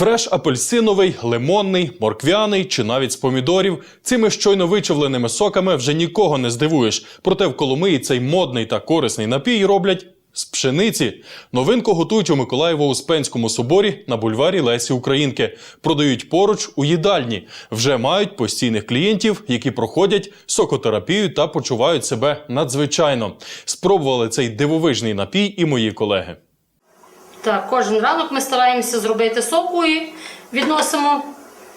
Фреш апельсиновий, лимонний, морквяний чи навіть з помідорів. Цими щойно вичавленими соками вже нікого не здивуєш. Проте в Коломиї цей модний та корисний напій роблять. З пшениці новинку готують у Миколаєво-Успенському соборі на бульварі Лесі Українки. Продають поруч у їдальні. Вже мають постійних клієнтів, які проходять сокотерапію та почувають себе надзвичайно. Спробували цей дивовижний напій і мої колеги. Так, кожен ранок ми стараємося зробити соку і відносимо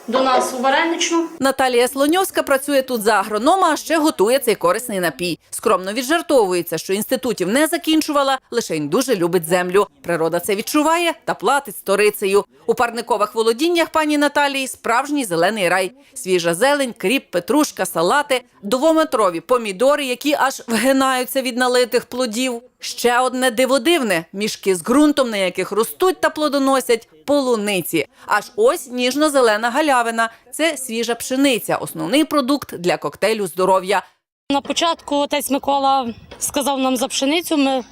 до нас у вареничну. Наталія Слоньовська працює тут за агронома, а ще готує цей корисний напій. Скромно віджартовується, що інститутів не закінчувала, лише й дуже любить землю. Природа це відчуває та платить сторицею. У парникових володіннях пані Наталії справжній зелений рай. Свіжа зелень, кріп, петрушка, салати, двометрові помідори, які аж вгинаються від налитих плодів. Ще одне диво дивне – мішки з ґрунтом, на яких ростуть та плодоносять полуниці. Аж ось ніжно-зелена галявина – це свіжа пшениця, основний продукт для коктейлю здоров'я. На початку отець Микола сказав нам за пшеницю. Ми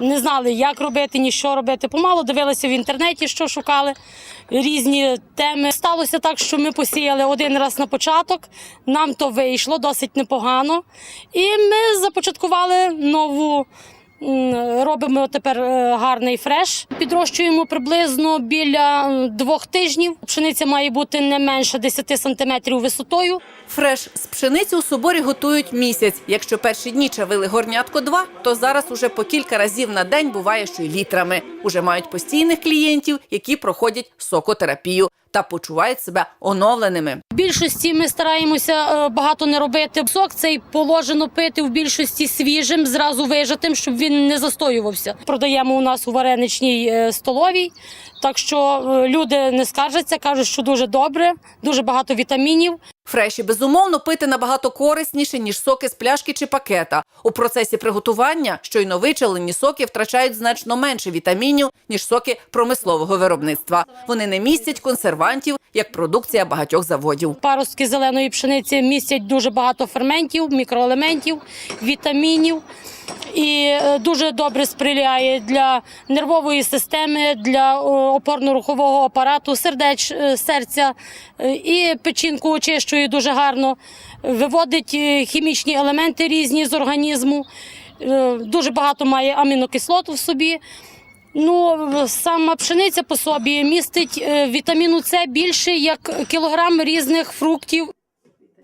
не знали, як робити, ні що робити. Помало дивилися в інтернеті, що шукали, різні теми. Сталося так, що ми посіяли один раз на початок. Нам то вийшло досить непогано. І ми започаткували нову. Робимо тепер е, гарний фреш. Підрощуємо приблизно біля двох тижнів. Пшениця має бути не менше 10 сантиметрів висотою. Фреш з пшениці у соборі готують місяць. Якщо перші дні чавили горнятко два, то зараз уже по кілька разів на день буває, що й літрами. Уже мають постійних клієнтів, які проходять сокотерапію та почувають себе оновленими. В більшості ми стараємося е, багато не робити. Сок цей положено пити в більшості свіжим, зразу вижатим, щоб він не застоювався. Продаємо у нас у вареничній е, столовій. Так що е, люди не скаржаться, кажуть, що дуже добре, дуже багато вітамінів. Фреші безумовно пити набагато корисніше ніж соки з пляшки чи пакета. У процесі приготування щойно вичавлені соки втрачають значно менше вітамінів ніж соки промислового виробництва. Вони не містять консервантів як продукція багатьох заводів. Паростки зеленої пшениці містять дуже багато ферментів, мікроелементів, вітамінів. І е, дуже добре сприяє для нервової системи, для опорно-рухового апарату, сердеч, е, серця е, і печінку очищує дуже гарно, виводить хімічні елементи різні з організму. Дуже багато має амінокислот в собі. Ну, сама пшениця по собі містить вітаміну С більше як кілограм різних фруктів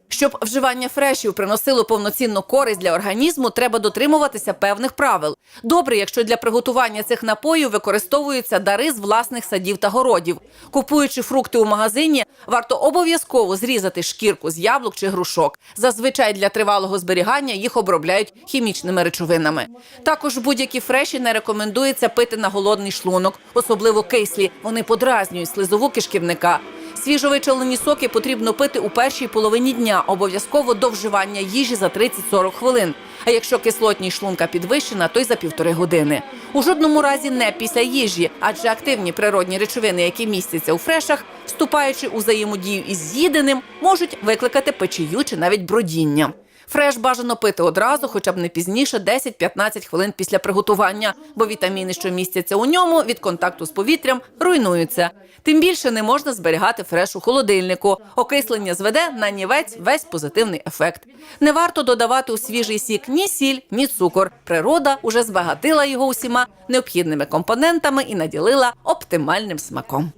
Щоб вживання фрешів приносило повноцінну користь для організму, треба дотримуватися певних правил. Добре, якщо для приготування цих напоїв використовуються дари з власних садів та городів. Купуючи фрукти у магазині, варто обов'язково зрізати шкірку з яблук чи грушок. Зазвичай для тривалого зберігання їх обробляють хімічними речовинами. Також будь-які фреші не рекомендується пити на голодний шлунок, особливо кислі. Вони подразнюють слизову кишківника. Свіжовичавлені соки потрібно пити у першій половині дня, обов'язково до вживання їжі за 30-40 хвилин. А якщо кислотність шлунка підвищена, то й за півтори години. У жодному разі не після їжі, адже активні природні речовини, які містяться у фрешах, вступаючи у взаємодію із з'їденим, можуть викликати печію чи навіть бродіння. Фреш бажано пити одразу, хоча б не пізніше 10-15 хвилин після приготування, бо вітаміни, що містяться у ньому, від контакту з повітрям руйнуються. Тим більше не можна зберігати фреш у холодильнику. Окислення зведе на нівець весь позитивний ефект. Не варто додавати у свіжий сік ні сіль, ні цукор. Природа уже збагатила його усіма необхідними компонентами і наділила оптимальним смаком.